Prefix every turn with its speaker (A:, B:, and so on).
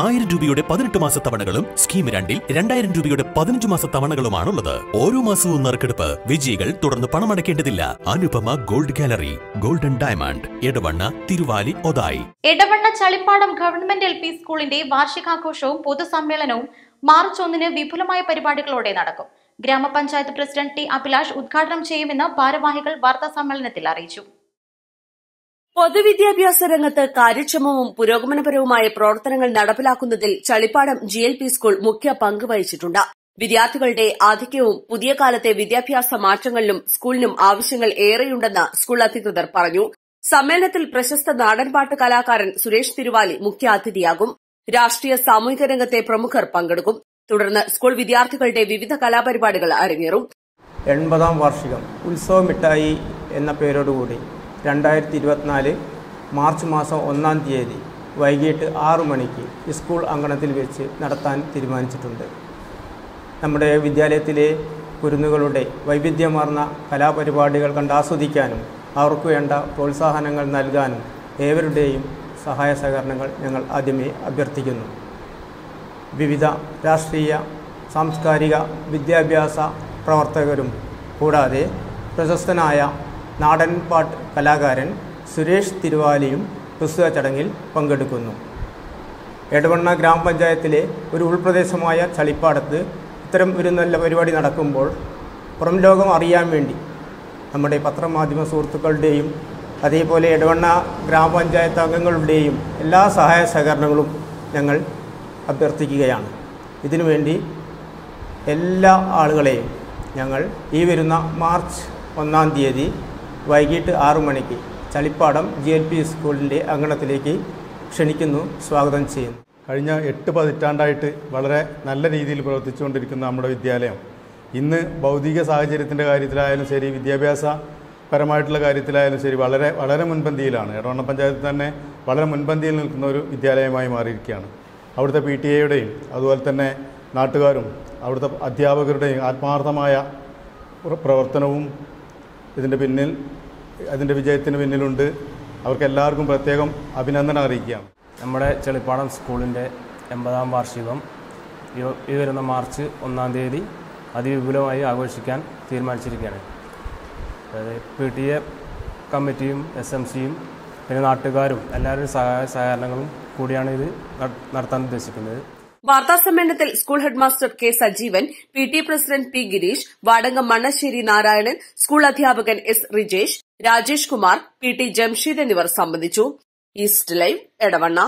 A: ആയിരം രൂപയുടെ പതിനെട്ട് മാസ തവണകളും സ്കീം രണ്ടിൽ രണ്ടായിരം രൂപയുടെ പതിനഞ്ച് മാസ തവണകളുമാണുള്ളത്. ഓരോ മാസവും നറുക്കെടുപ്പ് വിജയികൾ തുടർന്ന് പണമടയ്ക്കേണ്ടതില്ല. Anupama gold gallery golden diamond Edavanna Thiruvali Othayi.
B: Edavanna Chalippadam government L P സ്കൂളിന്റെ വാർഷികാഘോഷവും പൊതുസമ്മേളനവും മാർച്ച് ഒന്നിന് വിപുലമായ പരിപാടികളോടെ നടക്കും. ഗ്രാമപഞ്ചായത്ത് പ്രസിഡന്റ് ടി അഭിലാഷ് ഉദ്ഘാടനം ചെയ്യുമെന്ന് ഭാരവാഹികൾ വാർത്താ സമ്മേളനത്തിൽ അറിയിച്ചു.
C: പൊതുവിദ്യാഭ്യാസ രംഗത്ത് കാര്യക്ഷമവും പുരോഗമനപരവുമായ പ്രവർത്തനങ്ങൾ നടപ്പിലാക്കുന്നതിൽ Chalippadam G L P school മുഖ്യ പങ്ക് വഹിച്ചിട്ടുണ്ട്. വിദ്യാർത്ഥികളുടെ ആധിക്യവും പുതിയ കാലത്തെ വിദ്യാഭ്യാസ മാറ്റങ്ങളിലും സ്കൂളിനും ആവശ്യങ്ങൾ ഏറെയുണ്ടെന്ന് സ്കൂൾ അധികൃതർ പറഞ്ഞു. സമ്മേളനത്തിൽ പ്രശസ്ത നാടൻപാട്ട് കലാകാരൻ സുരേഷ് തിരുവാലി മുഖ്യാതിഥിയാകും. രാഷ്ട്രീയ സാമൂഹിക രംഗത്തെ പ്രമുഖർ പങ്കെടുക്കും. തുടർന്ന് സ്കൂൾ വിദ്യാർത്ഥികളുടെ വിവിധ കലാപരിപാടികൾ അരങ്ങേറും.
D: എൺപതാം വാർഷികം ഉത്സവ മിഠായി എന്ന പേരോടുകൂടി രണ്ടായിരത്തി ഇരുപത്തിനാല് മാർച്ച് മാസം ഒന്നാം തീയതി വൈകിട്ട് ആറു മണിക്ക് സ്കൂൾ അങ്കണത്തിൽ വെച്ച് നടത്താൻ തീരുമാനിച്ചിട്ടുണ്ട്. നമ്മുടെ വിദ്യാലയത്തിലെ കുരുന്നുകളുടെ വൈവിധ്യമാർന്ന കലാപരിപാടികൾ കണ്ടാസ്വദിക്കാനും അവർക്ക് വേണ്ട പ്രോത്സാഹനങ്ങൾ നൽകാനും ഏവരുടെയും സഹായ സഹകരണങ്ങൾ ഞങ്ങൾ ആദ്യമേ അഭ്യർത്ഥിക്കുന്നു. വിവിധ രാഷ്ട്രീയ സാംസ്കാരിക വിദ്യാഭ്യാസ പ്രവർത്തകരും കൂടാതെ പ്രശസ്തനായ നാടൻ പാട്ട് കലാകാരൻ സുരേഷ് തിരുവാലിയും പുസ്തക ചടങ്ങിൽ പങ്കെടുക്കുന്നു. എടവണ്ണ ഗ്രാമപഞ്ചായത്തിലെ ഒരു ഉൾപ്രദേശമായ ചളിപ്പാടത്ത് ഇത്തരം ഒരു നല്ല പരിപാടി നടക്കുമ്പോൾ പുറം ലോകം അറിയാൻ വേണ്ടി നമ്മുടെ പത്രമാധ്യമ സുഹൃത്തുക്കളുടെയും അതേപോലെ എടവണ്ണ ഗ്രാമപഞ്ചായത്ത് അംഗങ്ങളുടെയും എല്ലാ സഹായ സഹകരണങ്ങളും ഞങ്ങൾ അഭ്യർത്ഥിക്കുകയാണ്. ഇതിനുവേണ്ടി എല്ലാ ആളുകളെയും ഞങ്ങൾ ഈ വരുന്ന മാർച്ച് ഒന്നാം തീയതി വൈകിട്ട് ആറു മണിക്ക് ചളിപ്പാടം ജി എൽ പി സ്കൂളിന്റെ അങ്കണത്തിലേക്ക് ക്ഷണിക്കുന്നു. സ്വാഗതം ചെയ്യുന്നു.
E: കഴിഞ്ഞ എട്ട് പതിറ്റാണ്ടായിട്ട് വളരെ നല്ല രീതിയിൽ പ്രവർത്തിച്ചുകൊണ്ടിരിക്കുന്ന നമ്മുടെ വിദ്യാലയം. ഇന്ന് ഭൗതിക സാഹചര്യത്തിന്റെ കാര്യത്തിലായാലും ശരി വിദ്യാഭ്യാസ പരമായിട്ടുള്ള കാര്യത്തിലായാലും ശരി വളരെ വളരെ മുൻപന്തിയിലാണ്. എടവണ്ണ പഞ്ചായത്തിൽ തന്നെ വളരെ മുൻപന്തിയിൽ നിൽക്കുന്ന ഒരു വിദ്യാലയമായി മാറിയിരിക്കുകയാണ്. അവിടുത്തെ പി ടി എയുടെയും അതുപോലെ തന്നെ നാട്ടുകാരും അവിടുത്തെ അധ്യാപകരുടെയും ആത്മാർത്ഥമായ പ്രവർത്തനവും ഇതിന്റെ പിന്നിൽ അതിന്റെ വിജയത്തിന് പിന്നിലുണ്ട്. അവർക്കെല്ലാവർക്കും പ്രത്യേകം അഭിനന്ദനം അറിയിക്കുകയാണ്
F: നമ്മുടെ ചെളിപ്പാടം സ്കൂളിന്റെ എൺപതാം വാർഷികം ഈ- വരുന്ന മാർച്ച് ഒന്നാം തീയതി അതിവിപുലമായി ആഘോഷിക്കാൻ തീരുമാനിച്ചിരിക്കുകയാണ്. അതായത് പി ടി എ കമ്മിറ്റിയും എസ് എം സിയും പിന്നെ നാട്ടുകാരും എല്ലാവരുടെയും സഹായ സഹകരണങ്ങളും കൂടിയാണ് ഇത് നടത്താൻ ഉദ്ദേശിക്കുന്നത്.
C: വാർത്താസമ്മേളനത്തിൽ school headmaster K Sajeevan P T president P Girish വാടങ്ങ Mannassery Narayanan school അധ്യാപകൻ S Rijesh Rajesh Kumar P T Jamsheed എന്നിവർ സംബന്ധിച്ചു. East live Edavanna.